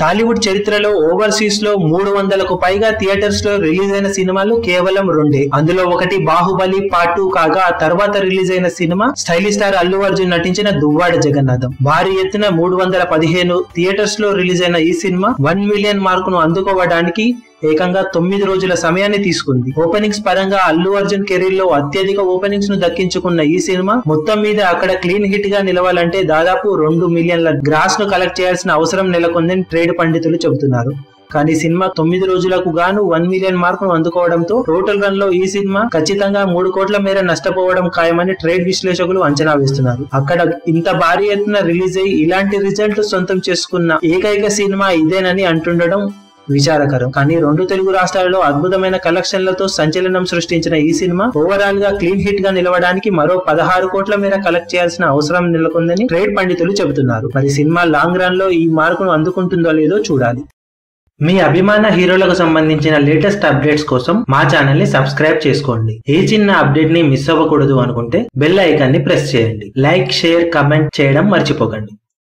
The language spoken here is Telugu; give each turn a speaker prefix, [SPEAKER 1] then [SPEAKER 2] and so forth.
[SPEAKER 1] టాలీవుడ్ చరిత్రలో ఓవర్సీస్లో మూడు వందలకు పైగా థియేటర్స్లో రిలీజ్ అయిన సినిమాలు కేవలం రెండే. అందులో ఒకటి బాహుబలి పార్ట్ టూ కాగా ఆ తర్వాత రిలీజ్ అయిన cinema stylish star Allu Arjun నటించిన దువ్వాడ జగన్నాథం. భారీ ఎత్తున మూడు వందల పదిహేను థియేటర్స్లో రిలీజ్ అయిన ఈ సినిమా వన్ మిలియన్ మార్కును అందుకోవడానికి ఏకంగా తొమ్మిది రోజుల సమయాన్ని తీసుకుంది. ఓపెనింగ్స్ పరంగా అల్లు అర్జున్ కెరీర్లో అత్యధిక ఓపెనింగ్స్ను దక్కించుకున్న ఈ సినిమా మొత్తం మీద అక్కడ క్లీన్ హిట్గా నిలవాలంటే దాదాపు రెండు మిలియన్ల గ్రాస్ను కలెక్ట్ చేయాల్సిన అవసరం నెలకొందని ట్రేడ్ పండితులు చెబుతున్నారు. కానీ సినిమా తొమ్మిది రోజులకు గాను వన్ మిలియన్ మార్కును అందుకోవడంతో టోటల్ రన్లో ఈ సినిమా ఖచ్చితంగా మూడు కోట్ల మేర నష్టపోవడం ఖాయమని ట్రేడ్ విశ్లేషకులు అంచనా వేస్తున్నారు. అక్కడ ఇంత భారీ ఎత్తున రిలీజ్ అయ్యి ఇలాంటి రిజల్ట్ సొంతం చేసుకున్న ఏకైక సినిమా ఇదేనని అంటుండడం విచారకరం. కానీ రెండు తెలుగు రాష్ట్రాలలో అద్భుతమైన కలెక్షన్లతో సంచలనం సృష్టించిన ఈ సినిమా ఓవరాల్గా క్లీన్ హిట్గా నిలవడానికి మరో పదహారు కోట్ల మేర కలెక్ట్ చేయాల్సిన అవసరం నెలకొందని ట్రేడ్ పండితులు చెబుతున్నారు. మరి సినిమా లాంగ్ రన్లో ఈ మార్కును అందుకుంటుందో లేదో చూడాలి. మీ అభిమాన హీరోలకు సంబంధించిన లేటెస్ట్ అప్డేట్స్ కోసం మా ఛానల్ని సబ్స్క్రైబ్ చేసుకోండి. ఏ చిన్న అప్డేట్ని మిస్ అవ్వకూడదు అనుకుంటే బెల్ ఐకాన్ని ప్రెస్ చేయండి. లైక్ షేర్ కమెంట్ చేయడం మర్చిపోకండి.